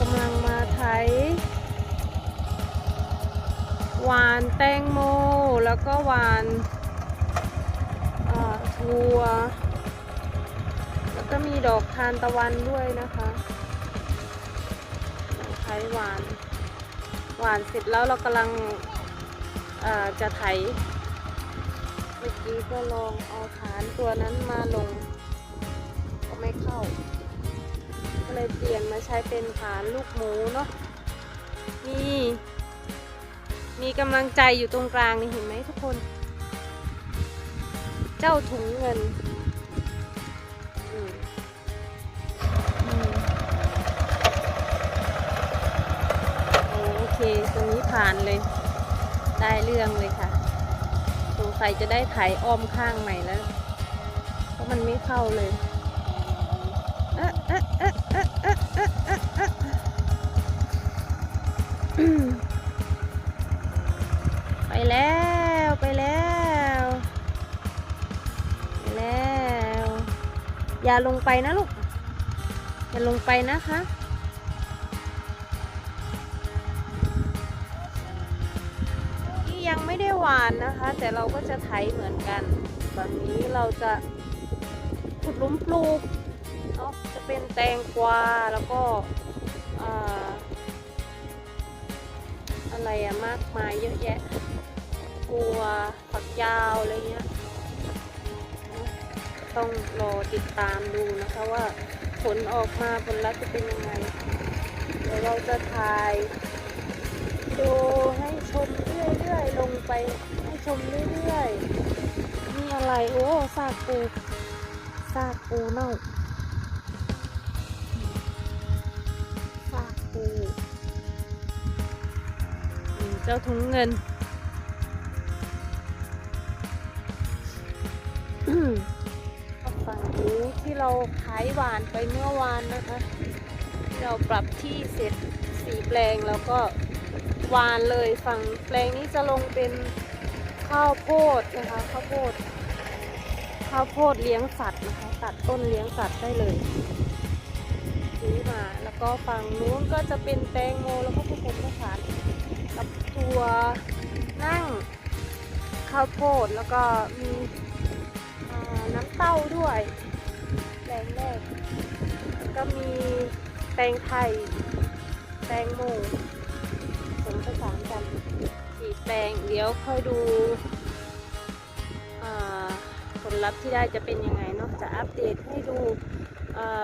กำลังมาไถหวานแตงโม แล้วก็หวานถั่ว แล้วก็มีดอกทานตะวันด้วยนะคะไถหวาน หวานเสร็จแล้วเรากำลังจะไถเมื่อกี้ก็ลองเอาฐานตัวนั้นมาลง ก็ไม่เข้า เลยเปลี่ยนมาใช้เป็นฐานลูกหมูเนาะมีมีกำลังใจอยู่ตรงกลางนี่เห็นไหมทุกคน เจ้าถุงเงินอืมอืมโอเคตรงนี้ผ่านเลย ได้เรื่องเลยค่ะสงสัยจะได้ไถอ้อมข้างใหม่แล้ว เพราะมันไม่เข้าเลย เอ๊ะเอ๊ะเอ๊ะ ไปแล้วไปแล้ว ไปแล้ว อย่าลงไปนะลูก อย่าลงไปนะคะที่ยังไม่ได้หวานนะคะ แต่เราก็จะไถเหมือนกันแบบนี้เราจะขุดหลุมปลูก เนาะจะเป็นแตงกวาแล้วก็อ่าอะไรอะมากมายเยอะแยะกัวฝักยาวอะไรเงี้ยต้องรอติดตามดูนะคะว่าผลออกมาผลลัพธ์จะเป็นยังไง เดี๋ยวเราจะถ่ายดูให้ชมเรื่อยๆ ลงไปให้ชมเรื่อยๆ มีอะไร โอ้ซากปูซากปูเน่า จ้าถุงเงิน ฝั่งนี้ที่เราขายหวานไปเมื่อวานนะคะที่เราปรับที่เสร็จสีแปลงแล้วก็หวานเลยฝั่งแปลงนี้จะลงเป็นข้าวโพดนะคะข้าวโพดข้าวโพดเลี้ยงสัตว์นะคะตัดต้นเลี้ยงสัตว์ได้เลยซื้อมาแล้วก็ฝั่งนู้นก็จะเป็นแตงโมแล้วก็ วนั่งข้าวโพดแล้วก็มีน้ำเต้าด้วยแปลงแรกก็มีแตงไทย แตงโมผสมผสานกันสีแปลงเดี๋ยวค่อยดูผลลัพธ์ที่ได้จะเป็นยังไงเนาะจะอัปเดตให้ดู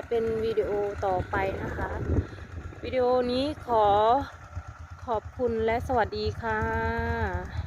เป็นวิดีโอต่อไปนะคะ วิดีโอนี้ขอ ขอบคุณและสวัสดีค่ะ